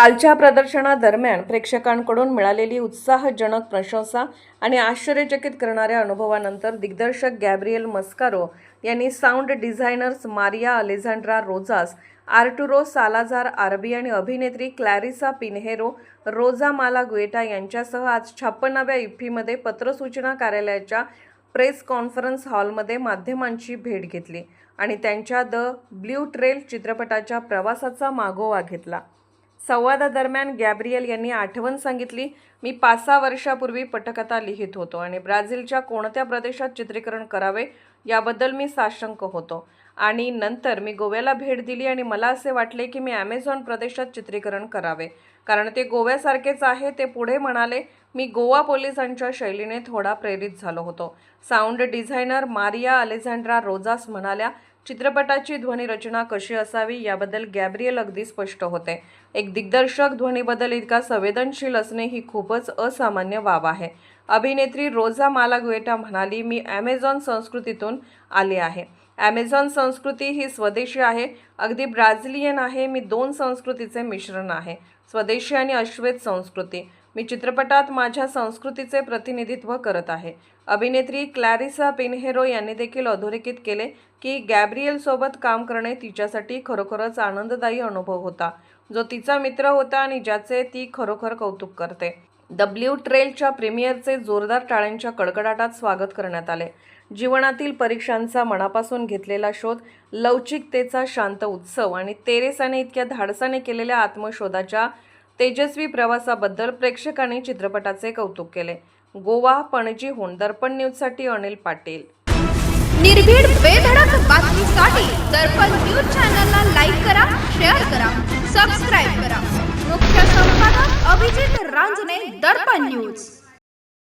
कालच्या प्रदर्शनादरम्यान प्रेक्षकांकडून मिळालेली उत्साहजनक प्रशंसा आणि आश्चर्यचकित करणाऱ्या अनुभवानंतर दिग्दर्शक गॅब्रिएल मस्कारो यांनी sound designers Maria Alejandra Rojas Arturo Salazar RB आणि अभिनेत्री क्लॅरिसा पिन्हेरो रोजा माला गुएटा यांच्यासह आज छप्पन्नाव्या इफ्फीमध्ये पत्रसूचना कार्यालयाच्या प्रेस कॉन्फरन्स हॉलमध्ये माध्यमांची भेट घेतली आणि त्यांच्या द ब्ल्यू ट्रेल चित्रपटाच्या प्रवासाचा मागोवा घेतला. संवादादरम्यान गॅब्रियल यांनी आठवण सांगितली. मी पाच सहा वर्षापूर्वी पटकथा लिहित होतो आणि ब्राझीलच्या कोणत्या प्रदेशात चित्रीकरण करावे याबद्दल मी साशंक होतो. आणि नंतर मी गोव्याला भेट दिली आणि मला असे वाटले की मी ॲमेझॉन प्रदेशात चित्रीकरण करावे. कारण ते गोव्यासारखेच आहे ते पुढे म्हणाले मी गोवा पोलिसांच्या शैलीने थोडा प्रेरित झालो होतो. Sound designer Maria Alejandra Rojas म्हणाल्या चित्रपटाची ध्वनिरचना कशी असावी याबद्दल गॅब्रियल अगदी स्पष्ट होते. एक दिग्दर्शक ध्वनीबद्दल इतका संवेदनशील असणे ही खूपच असामान्य बाब आहे. अभिनेत्री रोजा मालागुएटा म्हणाली मी ॲमेझॉन संस्कृतीतून आले आहे. ॲमेझॉन संस्कृती ही स्वदेशी आहे. अगदी ब्राझिलियन आहे. मी दोन संस्कृतीचे मिश्रण आहे. स्वदेशी आणि अश्वेत संस्कृती. मी चित्रपटात माझ्या संस्कृतीचे प्रतिनिधित्व करत आहे. अभिनेत्री क्लॅरिसा पिनहेरो यांनी देखील अधोरेखित केले की गॅब्रिएलसोबत काम करणे तिच्यासाठी खरोखरच आनंददायी अनुभव होता. जो तिचा मित्र होता आणि ज्याचे ती खरोखर कौतुक करते. द ब्ल्यू ट्रेलच्या प्रीमियरचे जोरदार टाळ्यांच्या कडकडाटात स्वागत करण्यात आले. जीवनातील परीक्षांचा मनापासून घेतलेला शोध लवचिकतेचा शांत उत्सव आणि तेरेसाने इतक्या धाडसाने केलेल्या आत्मशोधाच्या तेजस्वी प्रवासाबद्दल प्रेक्षकांनी चित्रपटाचे कौतुक केले. गोवा पणजीहून दर्पण न्यूजसाठी अनिल पाटील. निर्भीड बेधडक बातमीसाठी दर्पण न्यूज चॅनलला लाईक करा शेअर करा सबस्क्राईब करा. मुख्य संपादक अभिजित रांजणे दर्पण न्यूज.